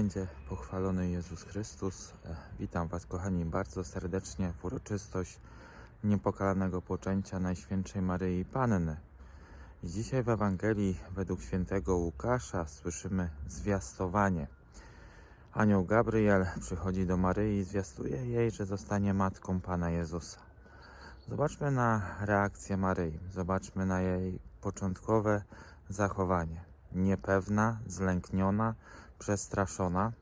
będzie pochwalony Jezus Chrystus. E, Witam Was, kochani, bardzo serdecznie w uroczystość niepokalanego poczęcia Najświętszej Maryi Panny. Dzisiaj w Ewangelii według świętego Łukasza słyszymy zwiastowanie. Anioł Gabriel przychodzi do Maryi i zwiastuje jej, że zostanie matką Pana Jezusa. Zobaczmy na reakcję Maryi, zobaczmy na jej początkowe zachowanie. Niepewna, zlękniona, przestraszona,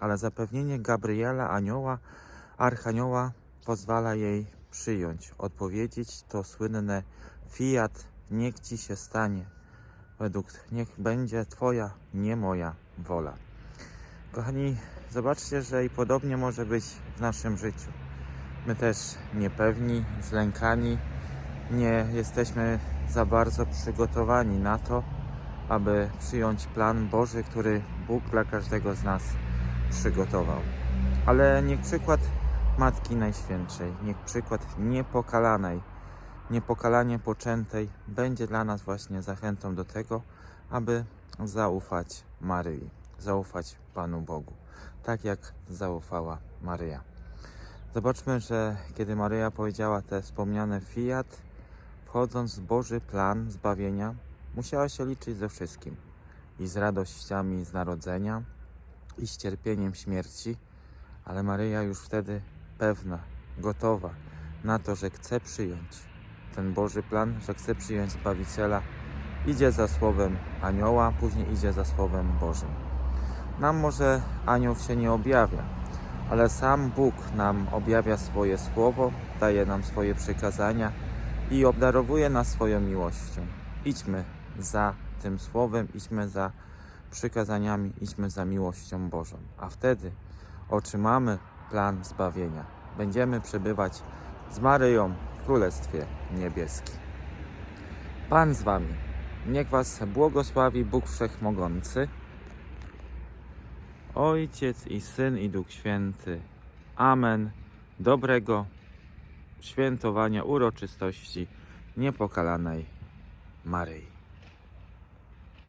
ale zapewnienie Gabriela, anioła, archanioła pozwala jej przyjąć, odpowiedzieć to słynne fiat, niech ci się stanie, według niech będzie Twoja, nie moja wola. Kochani, zobaczcie, że i podobnie może być w naszym życiu. My też niepewni, zlękani, nie jesteśmy za bardzo przygotowani na to, aby przyjąć plan Boży, który Bóg dla każdego z nas przygotował. Ale niech przykład Matki Najświętszej, niech przykład niepokalanej, niepokalanie poczętej będzie dla nas właśnie zachętą do tego, aby zaufać Maryi, zaufać Panu Bogu, tak jak zaufała Maryja. Zobaczmy, że kiedy Maryja powiedziała te wspomniane fiat, wchodząc w Boży plan zbawienia, musiała się liczyć ze wszystkim. I z radościami z narodzenia, i z cierpieniem śmierci, ale Maryja już wtedy pewna, gotowa na to, że chce przyjąć ten Boży plan, że chce przyjąć Zbawiciela, idzie za słowem anioła, później idzie za słowem Bożym. Nam może anioł się nie objawia, ale sam Bóg nam objawia swoje słowo, daje nam swoje przykazania i obdarowuje nas swoją miłością. Idźmy za tym słowem, idźmy za przykazaniami, idźmy za miłością Bożą, a wtedy otrzymamy plan zbawienia. Będziemy przebywać z Maryją w Królestwie Niebieskim. Pan z Wami. Niech Was błogosławi Bóg Wszechmogący, Ojciec i Syn i Duch Święty. Amen. Dobrego świętowania uroczystości niepokalanej Maryi.